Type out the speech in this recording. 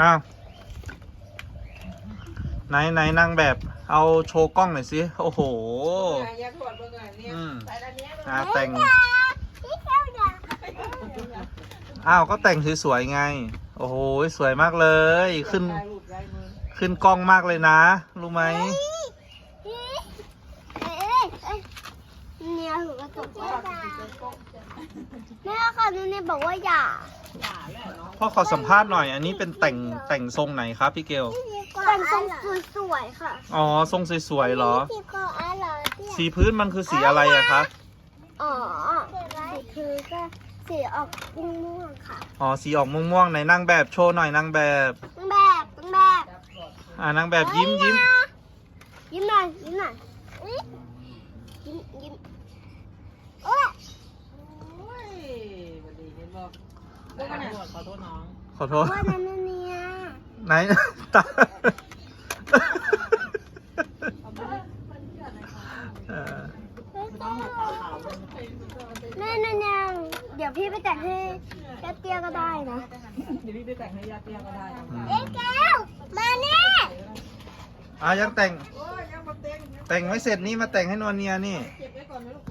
อ้าวไหนไหนนางแบบ เอาโชว์กล้องหน่อยสิ โอ้โหอย่าถอดเบิ่งอะเนี่ยอืม ใส่อันเนี้ยอ่าแต่ง พี่เจ้าอย่าอ้าว ก็แต่งสวยๆไง โอ้โห สวยมากเลย ขึ้น ถ่ายรูปลายมือขึ้นกล้องมากเลยนะ รู้ไหมเอ้ยเอ้ยเอ้ยเนี่ยหนูกระจกว่าอย่าแม่ค่ะหนูเนี่ยบอกว่าอย่า พ่อขอสัมภาษณ์หน่อย อันนี้เป็นแต่งแต่งทรงไหนครับพี่เกล แต่งทรงสวยๆค่ะอ๋อ ทรงสวยๆเหรอ สีก็อร่อยสีพื้นมันคือสีอะไรอะครับ อ๋อสีคือก็สีออกม่วงๆค่ะ อ๋อ สีออกม่วงๆไหนนางแบบโชว์หน่อยนางแบบต้องแบบต้องแบบอ่านางแบบยิ้มยิ้มยิ้มหน่อยยิ้มหน่อยอุ๊ยยิ้มยิ้มโอ้ย โอ้ยสวัสดีเห็นบอกขอโทษขอโทษน้อง ขอโทษ ว่านั่นน่ะเนี่ยไหนตาเออแม่นั่นยังเดี๋ยวพี่ไปแต่งให้แค่เตี้ยก็ได้นะ เดี๋ยวพี่ไปแต่งให้ญาติเตี้ยก็ได้นะอืมเอ๊ะแก้ว มานี่อะยังแต่งโอ้ยยังมาเต็งแต่งไม่เสร็จนี่มาแต่งให้นวลเนียนี่ เก็บไว้ก่อนนะลูก